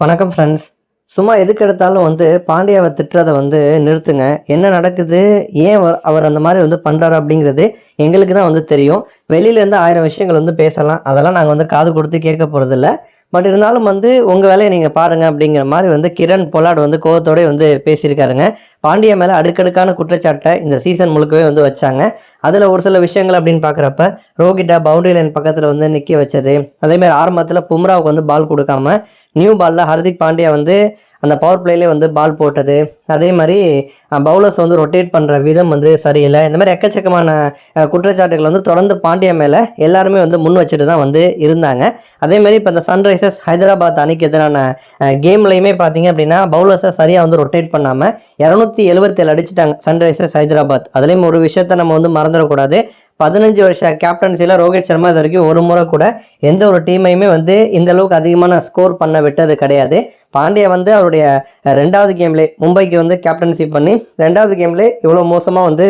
வணக்கம் ஃப்ரெண்ட்ஸ் சும்மா எதுக்கு எடுத்தாலும் வந்து பாண்டியாவை திட்டுறதை வந்து நிறுத்துங்க. என்ன நடக்குது? ஏன் அவர் அவர் அந்த மாதிரி வந்து பண்ணுறாரு அப்படிங்கிறது எங்களுக்கு தான் வந்து தெரியும். வெளியிலேருந்து ஆயிரம் விஷயங்கள் வந்து பேசலாம். அதெல்லாம் நாங்கள் வந்து காது கொடுத்து கேட்க போகிறதில்ல பட் இருந்தாலும் வந்து உங்கள் வேலையை நீங்கள் பாருங்கள் அப்படிங்கிற மாதிரி வந்து கிரண் பொலாட் வந்து கோவத்தோடய வந்து பேசியிருக்காருங்க. பாண்டியா மேலே அடுக்கடுக்கான குற்றச்சாட்டை இந்த சீசன் முழுக்கவே வந்து வச்சாங்க. அதில் ஒரு சில விஷயங்கள் அப்படின்னு பார்க்குறப்ப ரோகிட்டா பவுண்டரி லைன் பக்கத்தில் வந்து நிற்க வச்சது. அதேமாதிரி ஆரம்பத்தில் பும்ராவுக்கு வந்து பால் கொடுக்காம நியூ பாலில் ஹர்திக் பாண்டியா வந்து அந்த பவர் பிளேலே வந்து பால் போட்டது. அதே மாதிரி பவுலர்ஸ் வந்து ரொட்டேட் பண்ணுற விதம் வந்து சரியில்லை. இந்த மாதிரி எக்கச்சக்கமான குற்றச்சாட்டுகள் வந்து தொடர்ந்து பாண்டியா மேலே எல்லாருமே வந்து முன் வச்சுட்டு தான் வந்து இருந்தாங்க. அதே மாதிரி இப்போ இந்த சன்ரைசர்ஸ் ஹைதராபாத் அணிக்கு எதிரான கேம்லையுமே பார்த்தீங்க அப்படின்னா பவுலர்ஸை சரியாக வந்து ரொட்டேட் பண்ணாமல் இரநூத்தி எழுபத்தேழு அடிச்சிட்டாங்க சன்ரைசர்ஸ் ஹைதராபாத். அதுலேயும் ஒரு விஷயத்த நம்ம வந்து மறந்துடக்கூடாது. பதினஞ்சு வருஷ கேப்டன்சியில் ரோஹித் சர்மா இது வரைக்கும் ஒரு முறை கூட எந்த ஒரு டீமையுமே வந்து இந்த அளவுக்கு அதிகமான ஸ்கோர் பண்ண விட்டது கிடையாது. பாண்டியா வந்து அவருடைய ரெண்டாவது கேம்லேயே மும்பைக்கு வந்து கேப்டன்ஷிப் பண்ணி ரெண்டாவது கேம்லேயே இவ்வளோ மோசமாக வந்து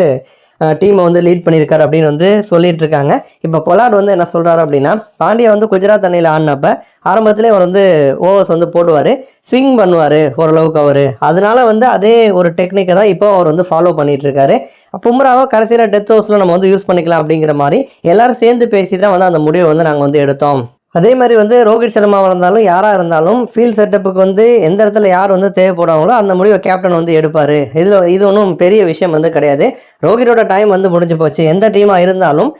டீமை வந்து லீட் பண்ணியிருக்காரு அப்படின்னு வந்து சொல்லிட்டு இருக்காங்க இப்போ பொலாட் வந்து என்ன சொல்கிறாரு அப்படின்னா பாண்டியா வந்து குஜராத் அணியில் ஆடினப்ப ஆரம்பத்திலே அவர் வந்து ஓவர்ஸ் வந்து போடுவார் ஸ்விங் பண்ணுவார் ஓரளவுக்கு அவர். அதனால வந்து அதே ஒரு டெக்னிக்கை தான் இப்போ அவர் வந்து ஃபாலோ பண்ணிட்டு இருக்காரு பும்ராவை கடைசியில் டெத் ஹவுஸில் நம்ம வந்து யூஸ் பண்ணிக்கலாம் அப்படிங்கிற மாதிரி எல்லாரும் சேர்ந்து பேசி தான் வந்து அந்த முடிவை வந்து நாங்கள் வந்து எடுத்தோம். அதே மாதிரி வந்து ரோஹித் சர்மாவாக இருந்தாலும் யாராக இருந்தாலும் ஃபீல்ட் செட்டப்புக்கு வந்து எந்த இடத்துல யார் வந்து தேவைப்படுவாங்களோ அந்த முடிவை கேப்டன் வந்து எடுப்பார். இதில் இது ஒன்றும் பெரிய விஷயம் வந்து கிடையாது. ரோஹித்தோட டைம் வந்து முடிஞ்சு போச்சு. எந்த டீமாக இருந்தாலும்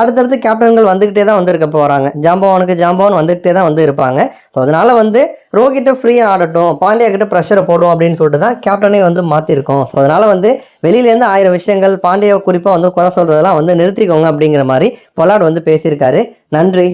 அடுத்தடுத்து கேப்டன்கள் வந்துக்கிட்டே தான் வந்து இருக்க போகிறாங்க ஜாம்பவானுக்கு ஜாம்பவான் வந்துக்கிட்டே தான் வந்து இருப்பாங்க. ஸோ அதனால் வந்து ரோஹிட்டை ஃப்ரீயாக ஆடட்டும் பாண்டியா கிட்ட ப்ரெஷரை போடும் அப்படின்னு சொல்லிட்டு தான் கேப்டனே வந்து மாற்றிருக்கோம் ஸோ அதனால் வந்து வெளியிலேருந்து ஆயிரம் விஷயங்கள் பாண்டியாவை குறிப்பாக வந்து குறை சொல்கிறதெல்லாம் வந்து நிறுத்திக்கோங்க அப்படிங்கிற மாதிரி பொலாட் வந்து பேசியிருக்காரு. நன்றி.